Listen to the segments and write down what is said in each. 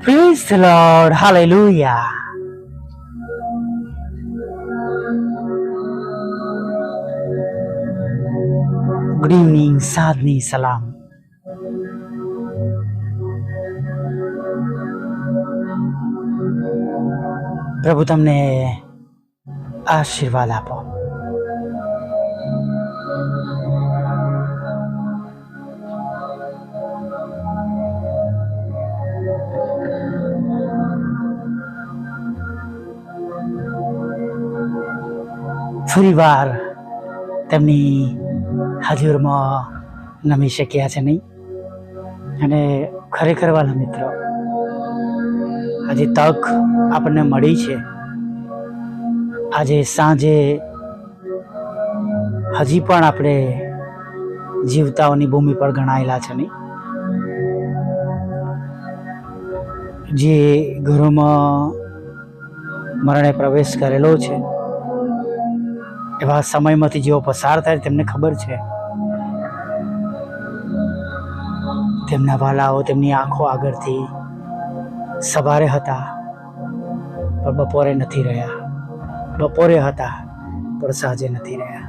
Praise the Lord. Hallelujah. Good evening સાધની સલામ પ્રભુ તમને આશીર્વાદ આપો ફરીવાર તેમની હાજરમાં નમી શક્યા છે નહીં. અને ખરેખર વાલા મિત્રો આજે તક આપણને મળી છે. આજે સાંજે હજી પણ આપણે જીવતાઓની ભૂમિ પર ગણાયેલા છે નહીં. જે ઘરોમાં મરણે પ્રવેશ કરેલો છે એવા સમયમાંથી જેઓ પસાર થાય તેમને ખબર છે. તેમના વાલાઓ તેમની આંખો આગળથી સવારે હતા, પણ બપોરે નથી રહ્યા. બપોરે હતા, પણ સાંજે નથી રહ્યા.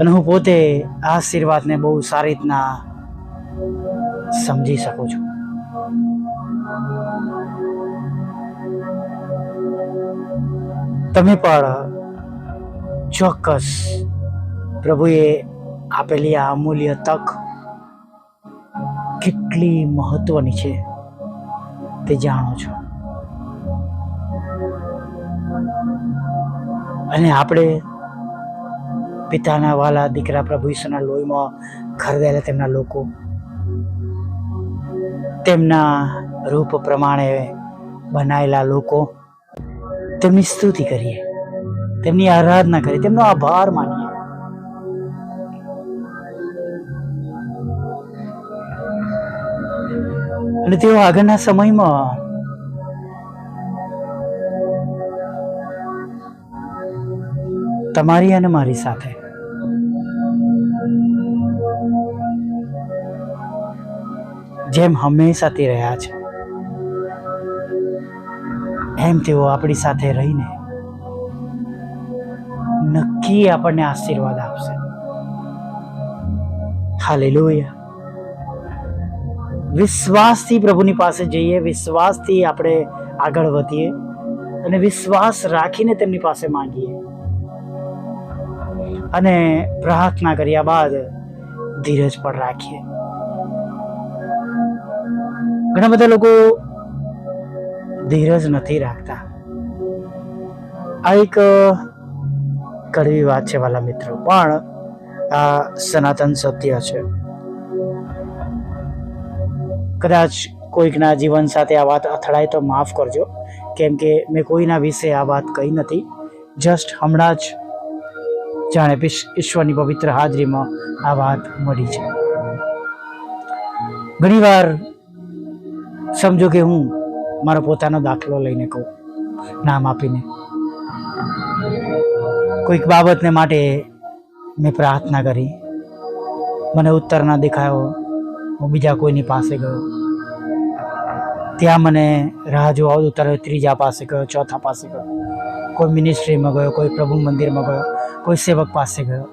અને હું પોતે આ આશીર્વાદને બહુ સારી રીતના સમજી શકું છું. તમે પણ ચોક્કસ પ્રભુએ આપેલી આ અમૂલ્ય તક કેટલી મહત્વની છે તે જાણો છો. અને આપણે પિતાના વાલા દીકરા પ્રભુ ઈશ્વરના લોહીમાં ખરીદેલા તેમના લોકો તેમના રૂપ પ્રમાણે બનાયેલા લોકો તેમની સ્તુતિ કરીએ. તેમની આરાધના કરીએ. તેમનો આભાર માનીએ. અને તેઓ આગળના સમયમાં તમારી અને મારી સાથે જેમ હંમેશા તે રહ્યા છે. એમ તેઓ આપણી સાથે રહીને નક્કી આપણને આશીર્વાદ આપશે. હાલેલુયા. વિશ્વાસથી પ્રભુની પાસે જઈએ, વિશ્વાસથી આપણે આગળ વધીએ અને વિશ્વાસ રાખીને તેમની પાસે માંગીએ. અને પ્રાર્થના કર્યા બાદ ધીરજ પણ રાખીએ. ઘણા બધા લોકો ધીરજ નથી રાખતા. આ એક કડવી વાત છે વાલા મિત્રો, પણ, આ, સનાતન સત્ય છે. કદાચ કોઈકના જીવન સાથે આ વાત અથડાય તો માફ કરજો, કેમ કે મેં કોઈના વિશે આ વાત કહી નથી. જસ્ટ હમણાં જ જાણે ઈશ- ઈશ્વરની પવિત્ર હાજરીમાં આ વાત મળી છે. ઘણીવાર સમજો કે હું મારો પોતાનો દાખલો લઈને કહું, નામ આપીને. કોઈક બાબતને માટે મેં પ્રાર્થના કરી. મને ઉત્તર ના દેખાયો, હું બીજા કોઈની પાસે ગયો. ત્યાં મને રાહ જોવા ઉત્તર ત્રીજા પાસે ગયો, ચોથા પાસે ગયો. કોઈ મિનિસ્ટ્રીમાં ગયો, કોઈ પ્રભુ મંદિરમાં ગયો, કોઈ સેવક પાસે ગયો.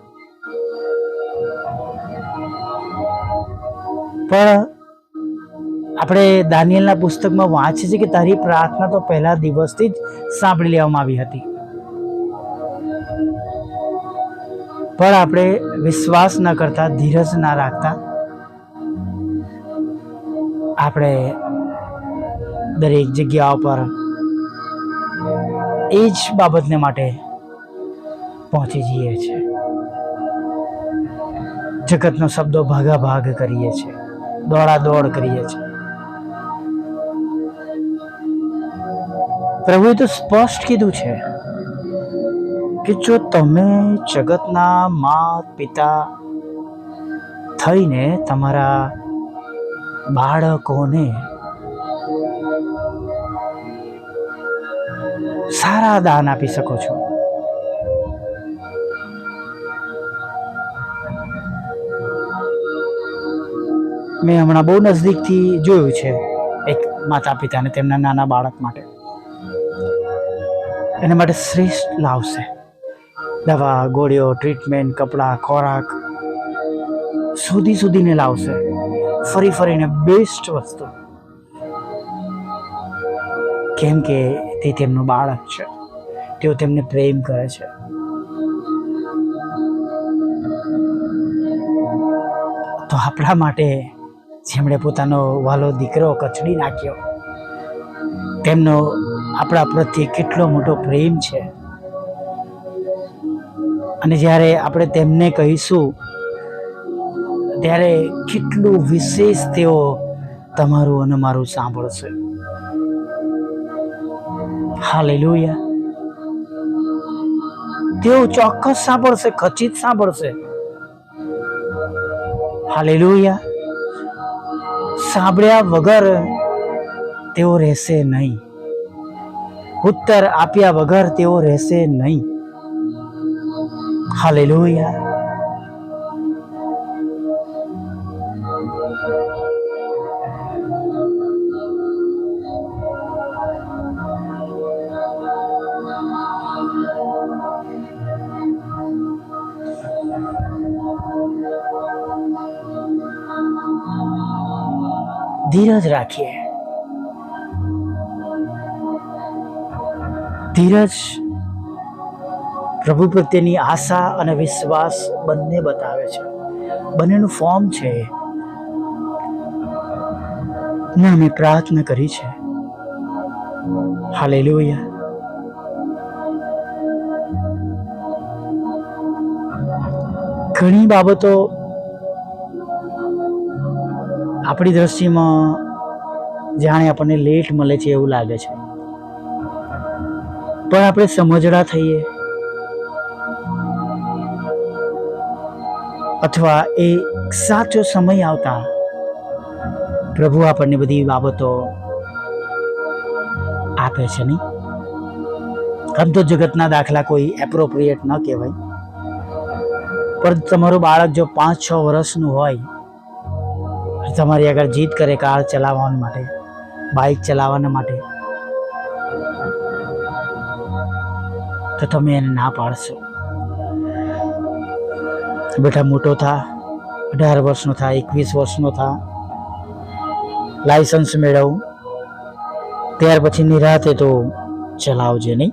પણ આપણે દાનિયલના પુસ્તકમાં વાંચીએ છીએ કે તારી પ્રાર્થના તો પહેલા દિવસથી જ સાંભળી લેવામાં આવી હતી. પણ આપણે વિશ્વાસ ન કરતા, ધીરજ ના રાખતા, આપણે દરેક જગ્યાઓ પર એ જ બાબતને માટે પહોંચી જઈએ છીએ. જગતનો શબ્દો ભાગા ભાગ કરીએ છીએ દોડા દોડ કરીએ છીએ. પ્રભુએ તો સ્પષ્ટ કીધું છે કે જો તમે જગતના મા પિતા થઈને તમારા બાળકોને સારા દાન આપી શકો છો. મેં હમણાં બહુ નજદીકથી જોયું છે એક માતા પિતાને તેમના નાના બાળક માટે. એના માટે શ્રેષ્ઠ લાવશે. દવા, ગોળીઓ ટ્રીટમેન્ટ કપડાં, ખોરાક શોધી શોધીને લાવશે. ફરી ફરીને બેસ્ટ વસ્તુ. કેમ કે તે તેમનું બાળક છે. તેઓ તેમને પ્રેમ કરે છે. તો આપણા માટે જેમણે પોતાનો વાલો દીકરો કચડી નાખ્યો, તેમનો આપણા પ્રત્યે કેટલો મોટો પ્રેમ છે. અને જ્યારે આપણે તેમને કહીશું, ત્યારે કેટલું વિશેષ તેઓ તમારું અને મારું સાંભળશે. હાલેલુયા. તેઓ ચોક્કસ સાંભળશે, ખચિત સાંભળશે. હાલેલુયા. સાંભળ્યા વગર તેઓ રહેશે નહીં. ઉત્તર આપ્યા વગર તેઓ રહેશે નહીં. હાલેલુયા. ધીરજ રાખીએ. ધીરજ, પ્રભુ પ્રત્યેની આશા અને વિશ્વાસ બંને બતાવે છે. બંનેનું ફોર્મ છે ને અમે પ્રાર્થના કરી છે. હાલેલુયા ઘણી બાબતો આપણી દ્રષ્ટિમાં જાણે આપણને લેટ મળે છે એવું લાગે છે. પણ આપણે સમજડા થઈએ. અથવા એ સાચો સમય આવતા પ્રભુ આપણને બધી બાબતો આપે છે નહીં? આમ તો જગતના દાખલા કોઈ એપ્રોપ્રિએટ ન કહેવાય. પણ તમારું બાળક જો પાંચ છ વર્ષનું હોય, તમારી આગળ જીદ કરે કાર ચલાવવા માટે બાઇક ચલાવવાના માટે તો તમે એને ના પાડશો. બેટા મોટો થા, અઢાર વર્ષનો થા, એકવીસ વર્ષનો થા. લાયસન્સ મેળવું. ત્યાર પછી નિરાતે તો ચલાવજે નહીં.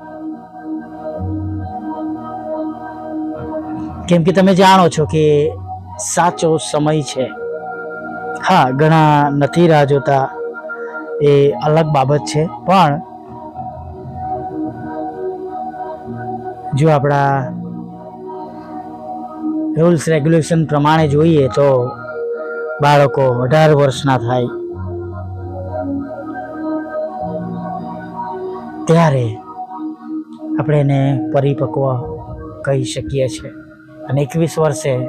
કેમ કે તમે જાણો છો કે સાચો સમય છે. હા, ઘણા નથી રાહ જોતા. એ અલગ બાબત છે. પણ જો આપણા રૂલ્સ રેગ્યુલેશન પ્રમાણે જોઈએ તો બાળકો અઢાર વર્ષના થાય. ત્યારે આપણે એને પરિપક્વ કહી શકીએ છીએ. અને એકવીસ વર્ષે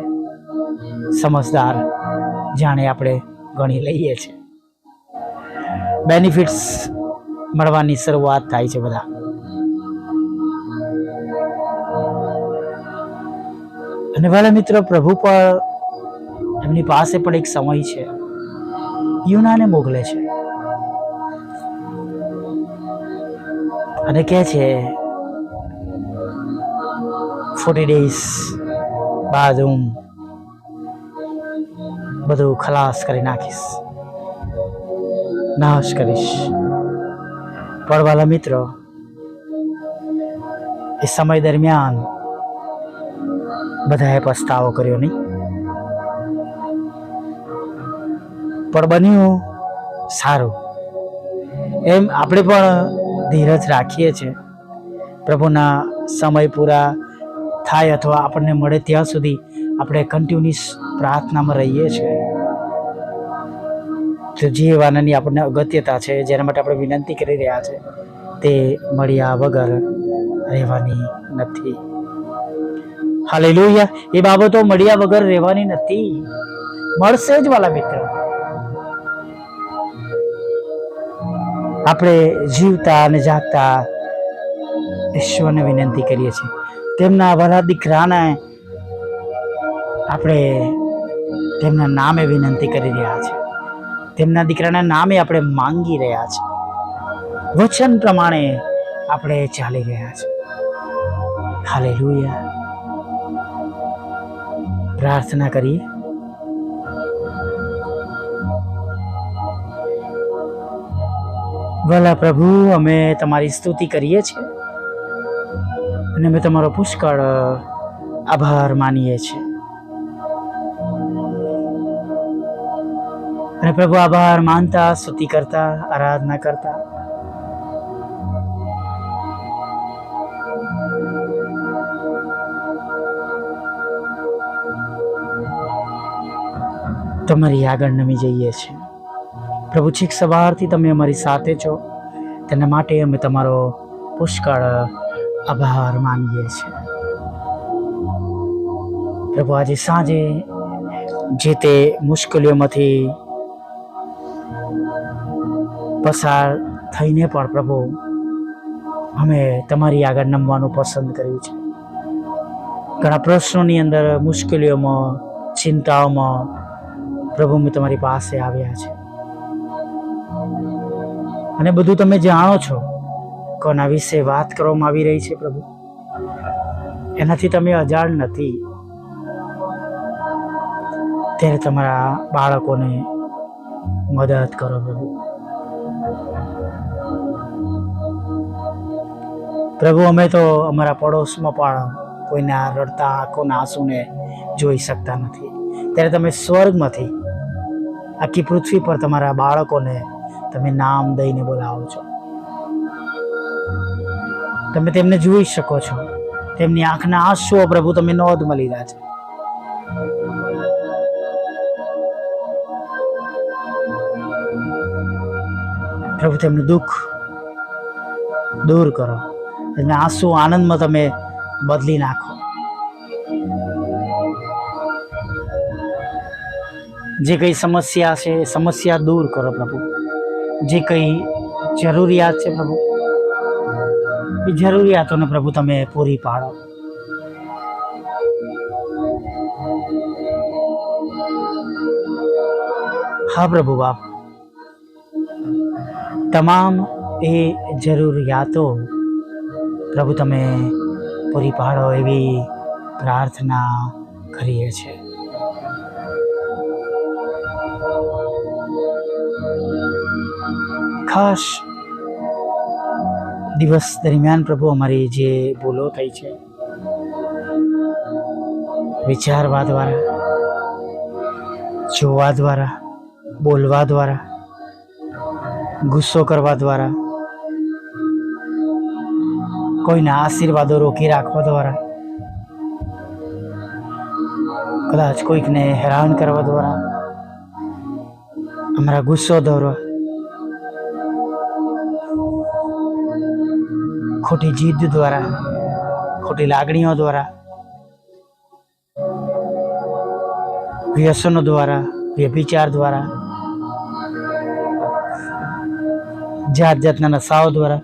સમજદાર જાણે આપણે ગણી લઈએ છીએ. બેનિફિટ્સ મળવાની શરૂઆત થાય છે બધા. અને વાલા મિત્રો, પ્રભુ પણ એમની પાસે પણ એક સમય છે. યુનાને મોકલે છે. અને કહે છે, ફોર્ટી ડેઝ બાદ હું બધું ખલાસ કરી નાખીશ. નાશ કરીશ. પણ મિત્રો, એ સમય દરમિયાન બધાએ પસ્તાવો કર્યો નહીં. પણ બન્યું સારું. એમ આપણે પણ ધીરજ રાખીએ છીએ પ્રભુના સમય પૂરા થાય અથવા આપણને મળે ત્યાં સુધી આપણે કન્ટિન્યુઅસ પ્રાર્થનામાં રહીએ છીએ તો જે વાનાની આપણને અગત્યતા છે, જેના માટે આપણે વિનંતી કરી રહ્યા છે, તે મળ્યા વગર રહેવાની નથી. હાલેલુયા. એ બાબતો મળ્યા વગર રહેવાની નથી. મળશે જ વાલા મિત્રો. આપણે જીવતા અને જાગતા ઈશ્વરને વિનંતી કરીએ છીએ. તેમના વલા દીકરાને આપણે તેમના નામે વિનંતી કરી રહ્યા છે તેમના દીકરાના નામે આપણે માંગી રહ્યા છે વચન પ્રમાણે આપણે ચાલી રહ્યા છે હાલેલુયા. પ્રાર્થના કરીએ ભલા પ્રભુ, અમે તમારી સ્તુતિ કરીએ છીએ અને અમે તમારો પુષ્કળ આભાર માનીએ છીએ. અને પ્રભુ, આભાર માનતા, સ્તુતિ કરતા, આરાધના કરતા તમારી આગળ નમી જઈએ છીએ. પ્રભુ છેક સવારથી તમે અમારી સાથે છો. તેના માટે અમે તમારો પુષ્કળ આભાર માનીએ છીએ. પ્રભુ, આજે સાંજે જે તે મુશ્કેલીઓમાંથી પસાર થઈને પણ પ્રભુ, અમે તમારી આગળ નમવાનું પસંદ કર્યું છે. ઘણા પ્રશ્નોની અંદર મુશ્કેલીઓમાં, ચિંતાઓમાં પ્રભુ, અમે તમારી પાસે આવ્યા છે. અને બધું તમે જાણો છો કોના વિશે વાત કરવામાં આવી રહી છે, પ્રભુ. એનાથી તમે અજાણ નથી. ત્યારે તમારા બાળકોને મદદ કરો, પ્રભુ. પ્રભુ, અમે તો અમારા પડોશમાં પણ કોઈના રડતા આંખોના આંસુને જોઈ શકતા નથી. ત્યારે તમે સ્વર્ગમાંથી આખી પૃથ્વી પર તમારા બાળકોને તમે નામ દઈને બોલાવો છો. તમે તેમને જોઈ શકો છો. તેમની આંખના આંસુઓ પ્રભુ તમે નોંધ મળી રહ્યા છે. પ્રભુ તેમનું દુઃખ દૂર કરો. તેમના આંસુ આનંદમાં તમે બદલી નાખો. જે કંઈ સમસ્યા છે, સમસ્યા દૂર કરો પ્રભુ. જે કંઈ જરૂરિયાત છે પ્રભુ, એ જરૂરિયાતોને પ્રભુ તમે પૂરી પાડો. હા પ્રભુ બાપ, તમામ એ જરૂરિયાતો પ્રભુ તમે પૂરી પાડો એવી પ્રાર્થના કરીએ છીએ. ખાસ દિવસ દરમિયાન પ્રભુ અમારી જે ભૂલો થઈ છે, વિચારવા દ્વારા, જોવા દ્વારા, બોલવા દ્વારા, ગુસ્સો કરવા દ્વારા, કોઈના આશીર્વાદો રોકી રાખવા દ્વારા, કદાચ કોઈકને હેરાન કરવા દ્વારા, અમારા ગુસ્સો દોરવા ખોટી જીદ દ્વારા, ખોટી લાગણીઓ દ્વારા, વ્યસનો દ્વારા, વ્યભિચાર દ્વારા જાત જાતના નશાઓ દ્વારા,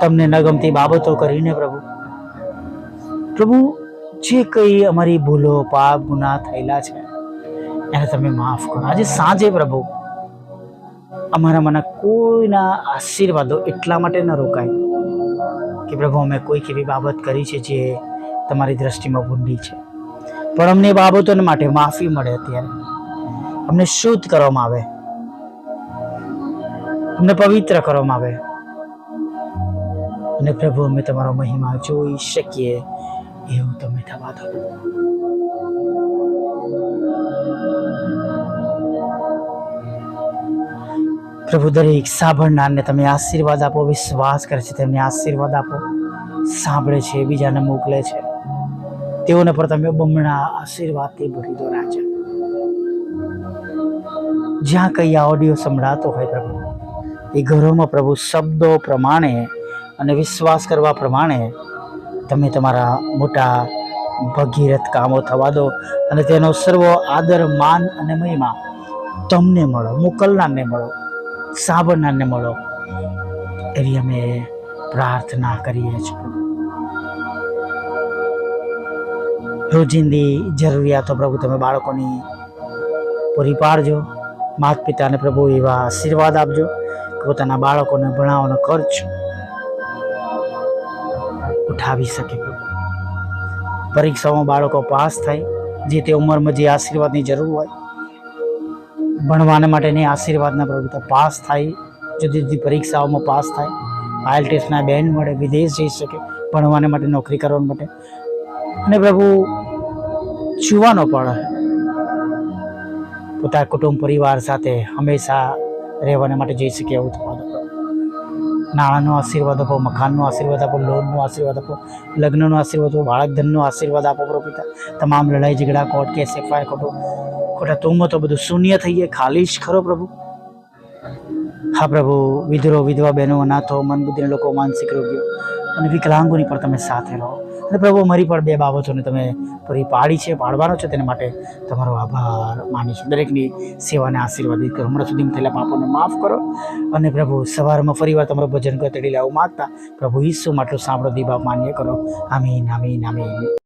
તમને ન ગમતી બાબતો કરીને પ્રભુ. પ્રભુ, જે કંઈ અમારી ભૂલો, પાપ ગુના થયેલા છે, એને તમે માફ કરો. આજે સાંજે પ્રભુ અમારામાંના કોઈના આશીર્વાદો એટલા માટે ન રોકાય કે પ્રભુ, અમે કોઈક એવી બાબત કરી છે જે તમારી દ્રષ્ટિમાં ભૂંડી છે. પણ અમને એ બાબતોને માટે માફી મળે અત્યારે. અમને શુદ્ધ કરવામાં આવે. અમને પવિત્ર કરવામાં આવે. અને પ્રભુ, અમે તમારો મહિમા જોઈ શકીએ એવું તમે થવા દો. પ્રભુ, દરેક સાંભળનારને તમે આશીર્વાદ આપો, વિશ્વાસ કરે છે, તેમને આશીર્વાદ આપો. સાંભળે છે, બીજાને મોકલે છે. તેઓને પણ તમે બમણા આશીર્વાદથી ભરી દો રાજા. જ્યાં કંઈ આ ઓડિયો સંભળાતો હોય પ્રભુ, એ ઘરોમાં પ્રભુ શબ્દો પ્રમાણે અને વિશ્વાસ કરવા પ્રમાણે તમે તમારા મોટા ભગીરથ કામો થવા દો અને તેનો સર્વ આદર માન અને મહિમા તમને મળો, મોકલનારને મળો. સાંભળનારને મળો. એવી અમે પ્રાર્થના કરીએ છીએ. રોજિંદી જરૂરિયાતો પ્રભુ તમે બાળકોની પૂરી પાડજો. માતા પિતાને પ્રભુ એવા આશીર્વાદ આપજો કે પોતાના બાળકોને ભણાવવાનો ખર્ચ ઉઠાવી શકે પ્રભુ. પરીક્ષાઓમાં બાળકો પાસ થાય. જે તે ઉંમરમાં જે આશીર્વાદની જરૂર હોય ભણવાને માટેની આશીર્વાદના પ્રવૃત્તિ પાસ થાય, જુદી જુદી પરીક્ષાઓમાં પાસ થાય. ટેસ્ટના બેન મળે, વિદેશ જઈ શકે, ભણવાને માટે નોકરી કરવા માટે. અને પ્રભુ જુવાનો પણ પોતાના કુટુંબ પરિવાર સાથે હંમેશા રહેવાને માટે જઈ શકે એવું થવા દો. નાણાંનો આશીર્વાદ આપો, મકાનનો આશીર્વાદ આપો, લોનનો આશીર્વાદ આપો, લગ્નનો આશીર્વાદ આપો બાળકધનનો આશીર્વાદ આપો પ્રભુ પિતા. તમામ લડાઈ ઝઘડા કોર્ટ કેસ એફઆઈઆર ખોટો ખોટા તુમો તો બધું શૂન્ય થઈ જાય, ખાલી જ ખરો પ્રભુ. હા પ્રભુ, વિધરો, વિધવા બહેનો, અનાથો મન બુદ્ધિને લોકો, માનસિક રોગીઓ, અને વિકલાંગોની પણ તમે સાથે રહો. અને પ્રભુ, મારી પણ બે બાબતોને તમે પૂરી પાડી છે, પાડવાનો છે, તેના માટે તમારો આભાર માનીશું દરેકની સેવાને આશીર્વાદિત કરો હમણાં સુધી થયેલા પાપોને માફ કરો. અને પ્રભુ, સવારમાં ફરીવાર તમારું ભજન કરી તેડી માગતા પ્રભુ ઈસુ માટલું સાંભળો દીબા માન્ય કરો. આમીન આમીન આમીન.